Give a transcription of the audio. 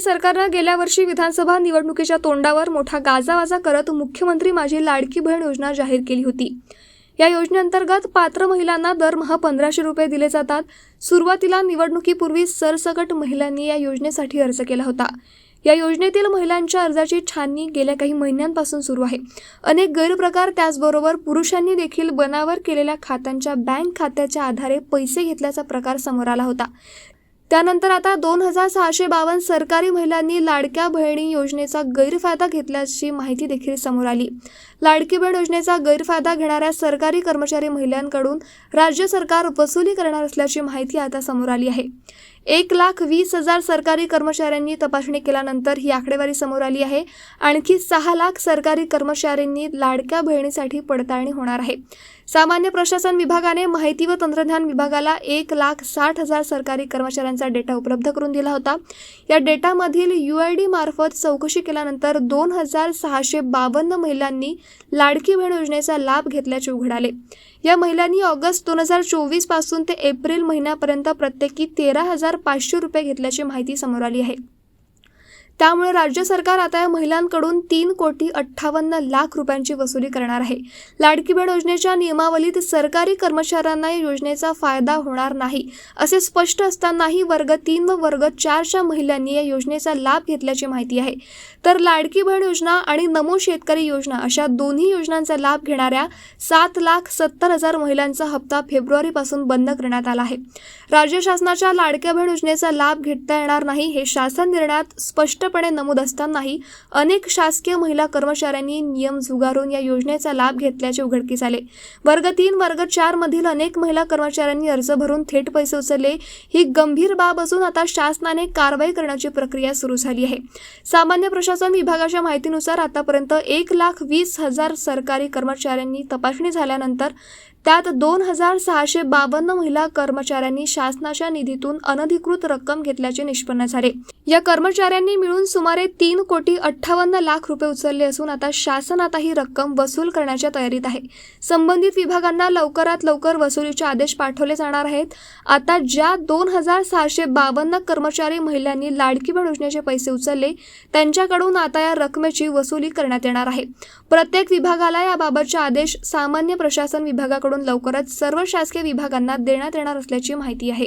सरकारनं गेल्या वर्षी विधानसभा निवडणुकीच्या तोंडावर मोठा गाजावाजा करत मुख्यमंत्री माझी लाडकी बहीण योजना जाहीर केली होती. या योजनेअंतर्गत पात्र महिलांना दरमहा पंधराशे रुपये दिले जातात. सुरुवातीला निवडणुकीपूर्वी सरसकट महिलांनी या योजनेसाठी अर्ज केला होता. या योजनेतील महिलांच्या अर्जाची छाननी गेल्या काही महिन्यांपासून सुरू आहे. अनेक गैरप्रकार त्याचबरोबर पुरुषांनी देखील बनावर केलेल्या खात्यांच्या बँक खात्याच्या आधारे पैसे घेतल्याचा प्रकार समोर आला होता. त्यानंतर आता दोन हजार सहाशे बावन्न सरकारी महिलांनी लाडक्या बहिणी योजनेचा गैरफायदा घेतल्याची माहिती देखील समोर आली. लाडकी बहीण योजनेचा गैरफायदा घेणाऱ्या सरकारी कर्मचारी महिलांकडून राज्य सरकार वसुली करणार असल्याची माहिती आता समोर आली आहे. एक लाख वीस हजार सरकारी कर्मचाऱ्यांनी तपासणी केल्यानंतर ही आकडेवारी समोर आली आहे. आणखी सहा लाख सरकारी कर्मचाऱ्यांनी लाडक्या बहिणीसाठी पडताळणी होणार आहे. सामान्य प्रशासन विभागाने माहिती व तंत्रज्ञान विभागाला एक लाख साठ हजार सरकारी कर्मचाऱ्यांचा डेटा उपलब्ध करून दिला होता. या डेटामधील यू आय डी मार्फत चौकशी केल्यानंतर दोन हजार सहाशे बावन्न महिलांनी लाडकी बहीण योजनेचा लाभ घेतल्याचे उघडाले. या महिलांनी ऑगस्ट दोन हजार चोवीसपासून ते एप्रिल महिन्यापर्यंत प्रत्येकी तेरा हजार पाचशे रुपये घेतल्याची माहिती समोर आली आहे. त्यामुळे राज्य सरकार आता या महिलांकडून तीन कोटी अठ्ठावन्न लाख रुपयांची वसुली करणार आहे. लाडकी बहीण योजनेच्या नियमावलीत सरकारी कर्मचाऱ्यांना या योजनेचा फायदा होणार नाही असे स्पष्ट असतानाही वर्ग तीन व वर्ग चारच्या महिलांनी या योजनेचा लाभ घेतल्याची माहिती आहे. तर लाडकी बहीण योजना आणि नमो शेतकरी योजना अशा दोन्ही योजनांचा लाभ घेणाऱ्या सात लाख सत्तर हजार महिलांचा हप्ता फेब्रुवारीपासून बंद करण्यात आला आहे. राज्य शासनाच्या लाडक्या बहीण योजनेचा लाभ घेता येणार नाही हे शासन निर्णयात स्पष्ट स्पष्टपणे नमूद असतानाही अनेक शासकीय महिला कर्मचाऱ्यांनी नियम झुगारून या योजनेचा लाभ घेतल्याचे उघडकीस आले. वर्ग तीन वर्ग चार मधील अनेक महिला कर्मचाऱ्यांनी अर्ज भरून थेट पैसे उचलले. ही गंभीर बाब असून आता शासनाने कारवाई करण्याची प्रक्रिया सुरू झाली आहे. सामान्य प्रशासन विभागाच्या माहितीनुसार आतापर्यंत एक लाख वीस हजार सरकारी कर्मचाऱ्यांनी तपासणी झाल्यानंतर त्यात दोन हजार सहाशे बावन्न महिला कर्मचाऱ्यांनी शासनाच्या निधीतून अनधिकृत रक्कम घेतल्याचे निष्पन्न झाले. या कर्मचाऱ्यांनी मिळून सुमारे तीन कोटी अठ्ठावन्न लाख रुपये उचलले असून आता शासन आता ही रक्कम वसूल करण्याच्या तयारीत आहे. संबंधित विभागांना लवकरात लवकर वसुलीचे आदेश पाठवले जाणार आहेत. आता ज्या दोन हजार सहाशे बावन्न कर्मचारी महिलांनी लाडकी बहीण योजनेचे पैसे उचलले त्यांच्याकडून आता या रकमेची वसुली करण्यात येणार आहे. प्रत्येक विभागाला याबाबतचे आदेश सामान्य प्रशासन विभागाकडून लवकरच सर्व शासकीय विभागांना देण्यात येणार असल्याची माहिती आहे.